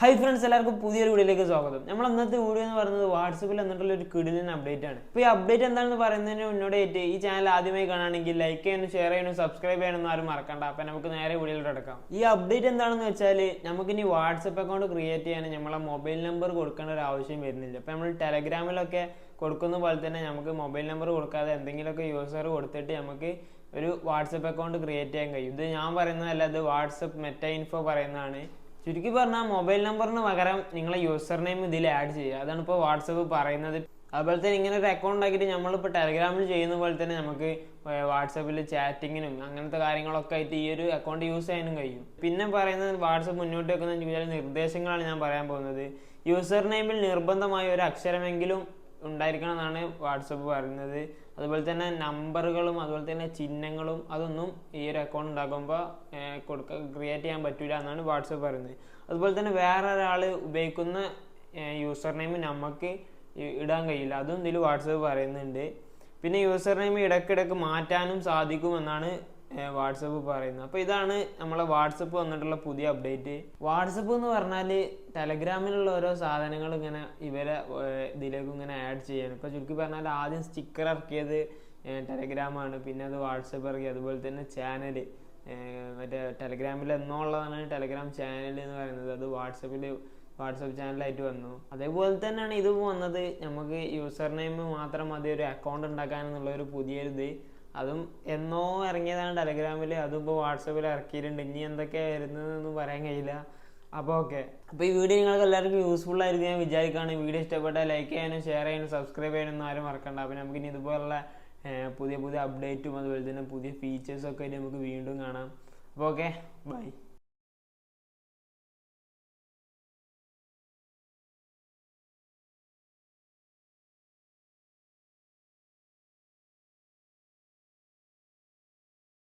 Hi friends എല്ലാവർക്കും പുതിയൊരു വീഡിയോയിലേക്ക് സ്വാഗതം. നമ്മൾ അന്നത്തെ വീഡിയോ എന്ന് പറയുന്നത് വാട്സപ്പിൽ എന്നിട്ടുള്ള ഒരു കിടിലൻ അപ്ഡേറ്റ് ആണ്. ഇപ്പോൾ ഈ അപ്ഡേറ്റ് എന്താണെന്ന് പറയുന്നതിന് മുന്നോടിയായിട്ട് ഈ ചാനൽ ആദ്യമായി കാണുകയാണെങ്കിൽ ലൈക്ക് ചെയ്യണം ഷെയർ ചെയ്യണം സബ്സ്ക്രൈബ് ചെയ്യണം ആരും മറക്കണ്ട. അപ്പം നമുക്ക് നേരെ വീഡിയോയിലോട്ട് എടുക്കാം. ഈ അപ്ഡേറ്റ് എന്താണെന്ന് വെച്ചാൽ നമുക്കിനി വാട്സപ്പ് അക്കൗണ്ട് ക്രിയേറ്റ് ചെയ്യാൻ നമ്മളെ മൊബൈൽ നമ്പർ കൊടുക്കേണ്ട ഒരു ആവശ്യം വരുന്നില്ല. അപ്പോൾ നമ്മൾ ടെലഗ്രാമിലൊക്കെ കൊടുക്കുന്ന പോലെ തന്നെ നമുക്ക് മൊബൈൽ നമ്പർ കൊടുക്കാതെ എന്തെങ്കിലുമൊക്കെ യൂസർ കൊടുത്തിട്ട് നമുക്ക് ഒരു വാട്സപ്പ് അക്കൗണ്ട് ക്രിയേറ്റ് ചെയ്യാൻ കഴിയും. ഇത് ഞാൻ പറയുന്നതല്ല അത് വാട്സപ്പ് മെറ്റ ഇൻഫോ പറയുന്നതാണ്. ചുരുക്കി പറഞ്ഞാൽ മൊബൈൽ നമ്പറിന് പകരം നിങ്ങളെ യൂസർ നെയിം ഇതിൽ ആഡ് ചെയ്യുക. അതാണ് ഇപ്പോൾ വാട്സപ്പ് പറയുന്നത്. അതുപോലെ തന്നെ ഇങ്ങനെ ഒരു അക്കൗണ്ട് ആക്കിയിട്ട് നമ്മളിപ്പോൾ ടെലഗ്രാമിൽ ചെയ്യുന്ന പോലെ തന്നെ നമുക്ക് വാട്സപ്പിൽ ചാറ്റിങ്ങിനും അങ്ങനത്തെ കാര്യങ്ങളൊക്കെ ആയിട്ട് ഈ ഒരു അക്കൗണ്ട് യൂസ് ചെയ്യാനും കഴിയും. പിന്നെ പറയുന്നത് വാട്സപ്പ് മുന്നോട്ട് വെക്കുന്ന ചില നിർദ്ദേശങ്ങളാണ് ഞാൻ പറയാൻ പോകുന്നത്. യൂസർ നെയിമിൽ നിർബന്ധമായ ഒരു അക്ഷരമെങ്കിലും ഉണ്ടായിരിക്കണം എന്നാണ് വാട്സപ്പ് പറയുന്നത്. അതുപോലെ തന്നെ നമ്പറുകളും അതുപോലെ തന്നെ ചിഹ്നങ്ങളും അതൊന്നും ഈ ഒരു അക്കൗണ്ട് ഉണ്ടാകുമ്പോൾ കൊടുക്ക ക്രിയേറ്റ് ചെയ്യാൻ പറ്റില്ല എന്നാണ് വാട്സപ്പ് പറയുന്നത്. അതുപോലെ തന്നെ വേറെ ഒരാൾ ഉപയോഗിക്കുന്ന യൂസർ നെയിം നമുക്ക് ഇടാൻ കഴിയില്ല. അതും ഇതിൽ വാട്സപ്പ് പറയുന്നുണ്ട്. പിന്നെ യൂസർ നെയിം ഇടയ്ക്കിടയ്ക്ക് മാറ്റാനും സാധിക്കുമെന്നാണ് വാട്സപ്പ് പറയുന്നത് അപ്പോൾ ഇതാണ് നമ്മളെ വാട്സപ്പ് വന്നിട്ടുള്ള പുതിയ അപ്ഡേറ്റ്. വാട്സപ്പ് എന്ന് പറഞ്ഞാൽ ടെലഗ്രാമിലുള്ള ഓരോ സാധനങ്ങൾ ഇങ്ങനെ ഇവരെ ഇതിലേക്ക് ഇങ്ങനെ ആഡ് ചെയ്യാണ്. ഇപ്പോൾ ചുരുക്കി പറഞ്ഞാൽ ആദ്യം സ്റ്റിക്കർ ഇറക്കിയത് ടെലഗ്രാമാണ് പിന്നെ അത് വാട്സപ്പ് ഇറക്കി. അതുപോലെ തന്നെ ചാനൽ മറ്റേ ടെലഗ്രാമിൽ എന്നുള്ളതാണ് ടെലഗ്രാം ചാനൽ എന്ന് പറയുന്നത്. അത് വാട്സപ്പിൽ വാട്സപ്പ് ചാനലായിട്ട് വന്നു. അതേപോലെ തന്നെയാണ് ഇത് വന്നത്. നമുക്ക് യൂസർ നെയിം മാത്രം മതി. ഒരു അക്കൗണ്ട് ഉണ്ടാക്കാൻ എന്നുള്ള ഒരു പുതിയൊരു ഇത് അതും എന്നോ ഇറങ്ങിയതാണ് ടെലഗ്രാമിൽ അതും ഇപ്പോൾ വാട്സപ്പിൽ ഇറക്കിയിട്ടുണ്ട്. ഇനി എന്തൊക്കെയാണ് വരുന്നതെന്ന് പറയാൻ കഴിയില്ല. അപ്പോൾ ഓക്കെ. അപ്പോൾ ഈ വീഡിയോ നിങ്ങൾക്ക് എല്ലാവർക്കും യൂസ്ഫുൾ ആയിരിക്കും ഞാൻ വിചാരിക്കുകയാണ് വീഡിയോ ഇഷ്ടപ്പെട്ടാൽ ലൈക്ക് ചെയ്യാനും ഷെയർ ചെയ്യാനും സബ്സ്ക്രൈബ് ചെയ്യാനൊന്നും ആരും മറക്കണ്ട. അപ്പോൾ നമുക്ക് ഇനി ഇതുപോലുള്ള പുതിയ പുതിയ അപ്ഡേറ്റും അതുപോലെ തന്നെ പുതിയ ഫീച്ചേഴ്സൊക്കെ നമുക്ക് വീണ്ടും കാണാം. അപ്പോൾ ഓക്കെ. ബൈ